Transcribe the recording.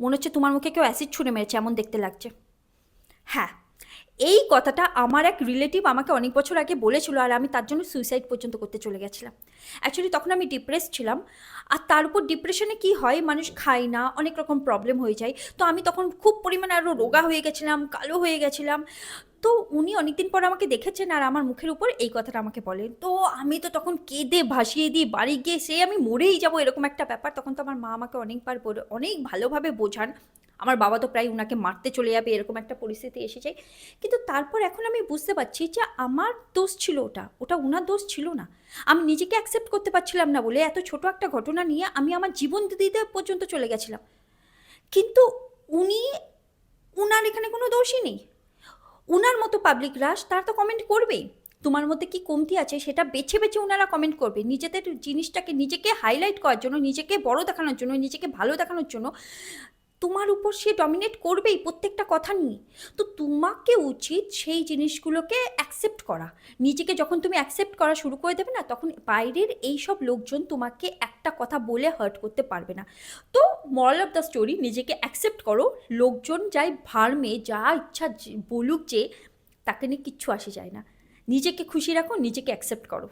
মনে হচ্ছে তোমার মুখে কেউ অ্যাসিড ছুঁড়ে মেরেছে এমন দেখতে লাগছে। হ্যাঁ এই কথাটা আমার এক রিলেটিভ আমাকে অনেক বছর আগে বলেছিল আর আমি তার জন্য সুইসাইড পর্যন্ত করতে চলে গেছিলাম। অ্যাকচুয়ালি তখন আমি ডিপ্রেস ছিলাম আর তার উপর ডিপ্রেশনে কি হয় মানুষ খায় না, অনেক রকম প্রবলেম হয়ে যায়। তো আমি তখন খুব পরিমাণে আরও রোগা হয়ে গেছিলাম, কালো হয়ে গেছিলাম। তো উনি অনেকদিন পর আমাকে দেখেছেন আর আমার মুখের উপর এই কথাটা আমাকে বলেন। তো আমি তো তখন কেঁদে ভাসিয়ে দিই, বাড়ি গিয়ে সে আমি মরেই যাব এরকম একটা ব্যাপার। তখন তো আমার মা আমাকে অনেকবার অনেক ভালোভাবে বোঝান। আমার বাবা তো প্রায় উনাকে মারতে চলে যাবে, এরকম একটা পরিস্থিতি এসে যায়। কিন্তু তারপর এখন আমি বুঝতে পারছি যে আমার দোষ ছিল ওটা ওটা উনার দোষ ছিল না। আমি নিজেকে অ্যাকসেপ্ট করতে পারছিলাম না বলে এত ছোট একটা ঘটনা নিয়ে আমি আমার জীবন দিতে পর্যন্ত চলে গেছিলাম। কিন্তু উনি, উনার এখানে কোনো দোষই নেই। উনার মতো পাবলিক রাশ তার তো কমেন্ট করবেই। তোমার মধ্যে কি কমতি আছে সেটা বেছে বেছে ওনারা কমেন্ট করবে। নিজেদের জিনিসটাকে নিজেকে হাইলাইট করার জন্য, নিজেকে বড় দেখানোর জন্য, নিজেকে ভালো দেখানোর জন্য তোমার উপর সে ডমিনেট করবেই প্রত্যেকটা কথা নিয়ে। তো তোমাকে উচিত সেই জিনিসগুলোকে অ্যাকসেপ্ট করা। নিজেকে যখন তুমি অ্যাকসেপ্ট করা শুরু করে দেবে না, তখন বাইরের এই সব লোকজন তোমাকে একটা কথা বলে হার্ট করতে পারবে না। তো মরাল অফ দ্য স্টোরি নিজেকে অ্যাকসেপ্ট করো। লোকজন যাই ভার্মে, যা ইচ্ছা বলুক যে তাকে নিয়ে কিচ্ছু আসে যায় না। নিজেকে খুশি রাখো, নিজেকে অ্যাকসেপ্ট করো।